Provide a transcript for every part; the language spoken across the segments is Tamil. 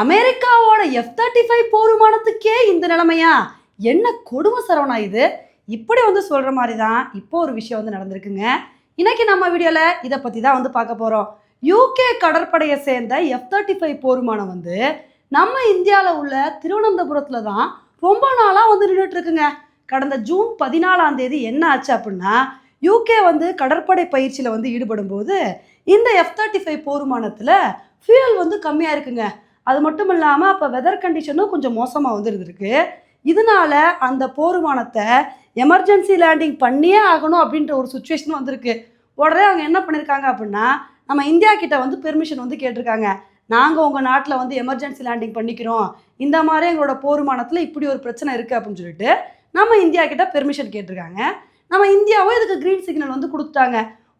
அமெரிக்காவோட எஃப் தேர்ட்டி ஃபைவ் போர் விமானத்துக்கே இந்த நிலைமையா? என்ன கொடுமை சரவணா இது? இப்படி வந்து சொல்கிற மாதிரி தான் இப்போ ஒரு விஷயம் வந்து நடந்திருக்குங்க. இன்னைக்கு நம்ம வீடியோவில் இதை பற்றி தான் வந்து பார்க்க போகிறோம் யூகே கடற்படையை சேர்ந்த எஃப் தேர்ட்டி ஃபைவ் போர் விமானம் வந்து நம்ம இந்தியாவில் உள்ள திருவனந்தபுரத்தில் தான் ரொம்ப நாளாக வந்து நின்றுட்டு இருக்குங்க கடந்த ஜூன் பதினாலாம் தேதி என்ன ஆச்சு அப்படின்னா யூகே வந்து கடற்படை பயிற்சியில் வந்து ஈடுபடும் போது இந்த எஃப் தேர்ட்டி ஃபைவ் போர் விமானத்தில் ஃபியூயல் வந்து கம்மியாக இருக்குங்க. அது மட்டும் இல்லாமல் அப்போ வெதர் கண்டிஷனும் கொஞ்சம் மோசமாக வந்து இருந்திருக்கு இதனால அந்த போர்வானத்தை எமர்ஜென்சி லேண்டிங் பண்ணியே ஆகணும் அப்படின்ற ஒரு சுச்சுவேஷன் வந்திருக்கு. உடனே அவங்க என்ன பண்ணியிருக்காங்க அப்படின்னா நம்ம இந்தியா கிட்ட வந்து பெர்மிஷன் வந்து கேட்டிருக்காங்க. நாங்கள் உங்கள் நாட்டில் வந்து எமர்ஜென்சி லேண்டிங் பண்ணிக்கிறோம். இந்த மாதிரி எங்களோட போர்மானத்தில் இப்படி ஒரு பிரச்சனை இருக்குது அப்படின்னு சொல்லிட்டு நம்ம இந்தியா கிட்ட பெர்மிஷன் கேட்டிருக்காங்க. நம்ம இந்தியாவும் இதுக்கு க்ரீன் சிக்னல் வந்து கொடுத்துட்டாங்க.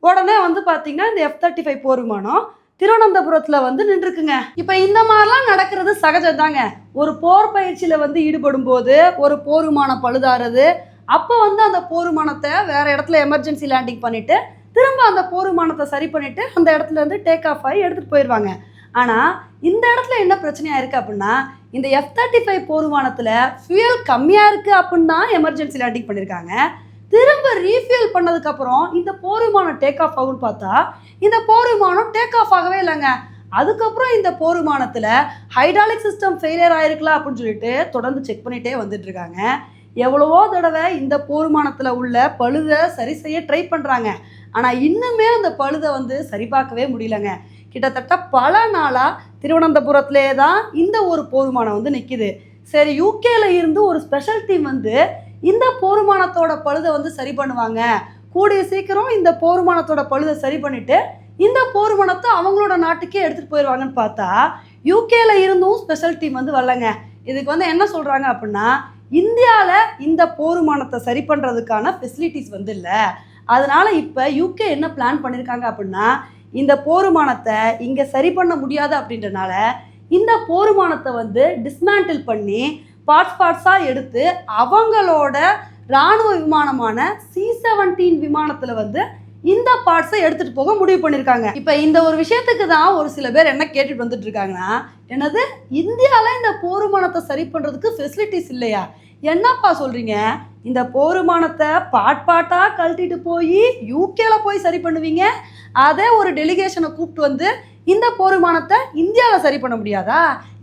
உடனே வந்து பார்த்திங்கன்னா இந்த எஃப் தேர்ட்டி ஃபைவ் போர் விமானம் திருவனந்தபுரத்தில் வந்து நின்றுருக்குங்க இப்போ இந்த மாதிரிலாம் நடக்கிறது சகஜம் தாங்க ஒரு போர் பயிற்சியில் வந்து ஈடுபடும் போது ஒரு போருமான பழுதாறுது அப்போ வந்து அந்த போருமானத்தை வேற இடத்துல எமர்ஜென்சி லேண்டிங் பண்ணிட்டு திரும்ப அந்த போருமானத்தை சரி பண்ணிட்டு அந்த இடத்துல இருந்து டேக் ஆஃப் ஆகி எடுத்துகிட்டு போயிடுவாங்க ஆனால் இந்த இடத்துல என்ன பிரச்சனையாக இருக்குது அப்படின்னா இந்த எஃப் தேர்ட்டி ஃபைவ் போர்வானத்தில் ஃபியூயல் கம்மியாக இருக்குது அப்படின்னு தான் எமர்ஜென்சி லேண்டிங் பண்ணியிருக்காங்க திரும்ப ரீஃபியூல் பண்ணதுக்கப்புறம் இந்த போர் விமானம் டேக் ஆஃப் ஆகும்னு பார்த்தா இந்த போர் விமானம் டேக் ஆஃப் ஆகவே இல்லைங்க. அதுக்கப்புறம் இந்த போர் விமானத்தில் ஹைட்ராலிக் சிஸ்டம் ஃபெயிலியர் ஆயிருக்கலாம் அப்படின்னு சொல்லிட்டு தொடர்ந்து செக் பண்ணிகிட்டே வந்துட்டு இருக்காங்க. எவ்வளவோ தடவை இந்த போர் விமானத்தில் உள்ள பழுதை சரி செய்ய ட்ரை பண்ணுறாங்க ஆனால் இன்னுமே அந்த பழுதை வந்து சரி பார்க்கவே முடியலங்க. கிட்டத்தட்ட பல நாளாக திருவனந்தபுரத்திலே தான் இந்த ஒரு போர் விமானம் வந்து நிற்கிது சரி யூகேல இருந்து ஒரு ஸ்பெஷல் டீம் வந்து இந்த போர்மானத்தோட பழுதை வந்து சரி பண்ணுவாங்க. கூடிய சீக்கிரம் இந்த போர்மானத்தோட பழுதை சரி பண்ணிட்டு இந்த போர்மானத்தை அவங்களோட நாட்டுக்கே எடுத்துகிட்டு போயிடுவாங்கன்னு பார்த்தா யூகேல இருந்தும் ஸ்பெஷல் டீம் வந்து வரலங்க. இதுக்கு வந்து என்ன சொல்கிறாங்க அப்படின்னா இந்தியாவில் இந்த போர்மானத்தை சரி பண்ணுறதுக்கான ஃபெசிலிட்டிஸ் வந்து இல்லை. அதனால் இப்போ யூகே என்ன பிளான் பண்ணியிருக்காங்க அப்படின்னா இந்த போருமானத்தை இங்கே சரி பண்ண முடியாது அப்படின்றனால இந்த போருமானத்தை வந்து டிஸ்மேண்டில் பண்ணி பார்ட்ஸ் பார்ட்ஸாக எடுத்து அவங்களோட இராணுவ விமானமான சி செவன்டீன் விமானத்தில் வந்து இந்த பார்ட்ஸை எடுத்துகிட்டு போக முடிவு பண்ணியிருக்காங்க இப்போ இந்த ஒரு விஷயத்துக்கு தான் ஒரு சில பேர் என்ன கேட்டுட்டு வந்துட்டு இருக்காங்கன்னா என்னது? இந்தியாவில் இந்த போருமானத்தை சரி பண்ணுறதுக்கு ஃபெசிலிட்டிஸ் இல்லையா? என்னப்பா சொல்கிறீங்க இந்த போருமானத்தை பாட் பாட்டாக கழட்டிட்டு போய் யூகேல போய் சரி பண்ணுவீங்க? அதே ஒரு டெலிகேஷனை கூப்பிட்டு வந்து இந்த போர்மானத்தை இந்தியாவில் சரி பண்ண முடியாதா?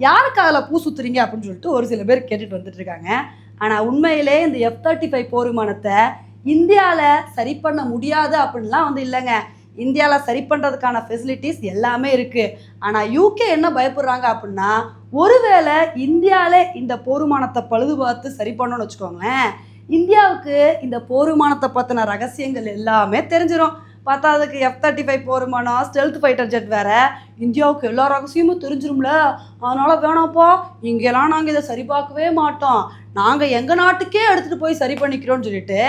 யாருக்கு அதில் பூ சுத்துறீங்க அப்படின்னு சொல்லிட்டு ஒரு சில பேர் கேட்டுட்டு வந்துட்டு இருக்காங்க. ஆனால் உண்மையிலே இந்த எஃப் தேர்ட்டி ஃபைவ் போர்மானத்தை இந்தியாவில் சரி பண்ண முடியாது அப்படின்லாம் வந்து இல்லைங்க. இந்தியாவில் சரி பண்ணுறதுக்கான ஃபெசிலிட்டிஸ் எல்லாமே இருக்குது ஆனால் யூகே என்ன பயப்படுறாங்க அப்படின்னா ஒருவேளை இந்தியாவிலே இந்த போருமானத்தை பழுது பார்த்து சரி பண்ணணும்னு வச்சுக்கோங்களேன் இந்தியாவுக்கு இந்த போருமானத்தை பற்றின ரகசியங்கள் எல்லாமே தெரிஞ்சிடும் பத்தாவதுக்கு எஃப் தேர்ட்டி ஃபைவ் போருமானா ஸ்டெல்த் ஃபைட்டர் ஜெட் வேற. இந்தியாவுக்கு எல்லா ரகசியமும் தெரிஞ்சிரும்ல. அதனால வேணாப்பா இங்கெல்லாம் நாங்கள் இதை சரி பார்க்கவே மாட்டோம். நாங்கள் எங்கள் நாட்டுக்கே எடுத்துகிட்டு போய் சரி பண்ணிக்கிறோம்னு சொல்லிட்டு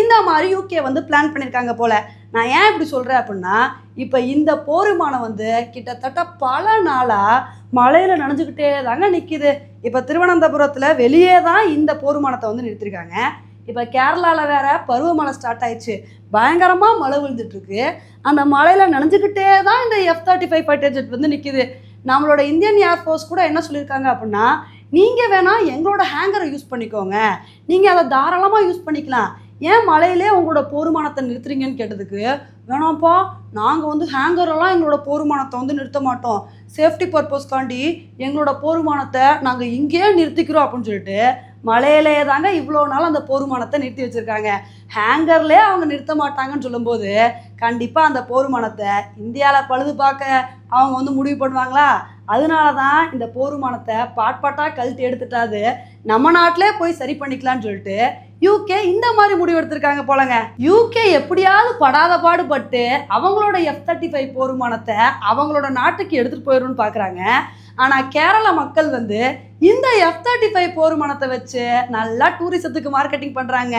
இந்த மாதிரி யூகே வந்து பிளான் பண்ணியிருக்காங்க போல். நான் ஏன் இப்படி சொல்கிறேன் அப்படின்னா இப்போ இந்த போருமானம் வந்து கிட்டத்தட்ட பல நாளாக மழையில் நனைஞ்சுக்கிட்டே தாங்க நிற்கிது இப்போ திருவனந்தபுரத்தில் வெளியே தான் இந்த போருமானத்தை வந்து நிறுத்திருக்காங்க. இப்போ கேரளாவில் வேற பருவமழை ஸ்டார்ட் ஆயிடுச்சு. பயங்கரமாக மழை விழுந்துட்டுருக்கு. அந்த மழையில் நனைஞ்சுக்கிட்டே தான் இந்த F thirty five fighter jet வந்து நிற்கிது நம்மளோட இந்தியன் ஏர்ஃபோர்ஸ் கூட என்ன சொல்லியிருக்காங்க அப்படின்னா நீங்கள் வேணால் எங்களோட ஹேங்கரை யூஸ் பண்ணிக்கோங்க. நீங்கள் அதை தாராளமாக யூஸ் பண்ணிக்கலாம். ஏன் மழையிலே உங்களோட போர்மானத்தை நிறுத்துறீங்கன்னு கேட்டதுக்கு வேணாம்ப்பா நாங்கள் வந்து ஹேங்கரெல்லாம் எங்களோட போர்மானத்தை வந்து நிறுத்த மாட்டோம். சேஃப்டி பர்பஸ்க்காண்டி எங்களோட போர்மானத்தை நாங்கள் இங்கேயே நிறுத்திக்கிறோம் அப்படின்னு சொல்லிட்டு மலையிலே தாங்க இவ்வளோ நாள் அந்த போர்மானத்தை நிறுத்தி வச்சுருக்காங்க. ஹேங்கர்லேயே அவங்க நிறுத்த மாட்டாங்கன்னு சொல்லும்போது கண்டிப்பாக அந்த போர்மானத்தை இந்தியாவில் பழுது பார்க்க அவங்க வந்து முடிவு பண்ணுவாங்களா? அதனால தான் இந்த போர்மானத்தை பாட்பாட்டாக கழட்டி எடுத்துட்டாது. நம்ம நாட்டிலே போய் சரி பண்ணிக்கலாம்னு சொல்லிட்டு யூகே இந்த மாதிரி முடிவு எடுத்திருக்காங்க போலங்க. யூகே எப்படியாவது படாத பாடுபட்டு அவங்களோட எஃப் தேர்ட்டி ஃபைவ் போர்மானத்தை அவங்களோட நாட்டுக்கு எடுத்துகிட்டு போயிடும்னு பார்க்குறாங்க ஆனால் கேரள மக்கள் வந்து இந்த எஃப் தேர்ட்டி ஃபைவ் போர்மானத்தை வச்சு நல்லா டூரிசத்துக்கு மார்க்கெட்டிங் பண்ணுறாங்க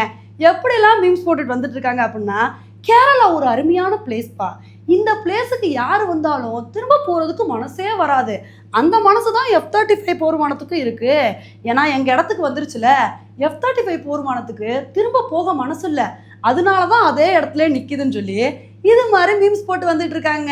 எப்படிலாம் மீம்ஸ் போட்டுட்டு வந்துட்டு இருக்காங்க அப்படின்னா கேரளா ஒரு அருமையான பிளேஸ்ப்பா இந்த பிளேஸுக்கு யார் வந்தாலும் திரும்ப போகிறதுக்கு மனசே வராது. அந்த மனசு தான் எஃப் தேர்ட்டி ஃபைவ் போர்மானத்துக்கும் இருக்குது ஏன்னா எங்கள் இடத்துக்கு வந்துருச்சுல எஃப் தேர்ட்டி ஃபைவ் போர்மானத்துக்கு திரும்ப போக மனசு இல்லை. அதனால தான் அதே இடத்துல நிற்கிதுன்னு சொல்லி இது மாதிரி மீம்ஸ் போட்டு வந்துட்டு இருக்காங்க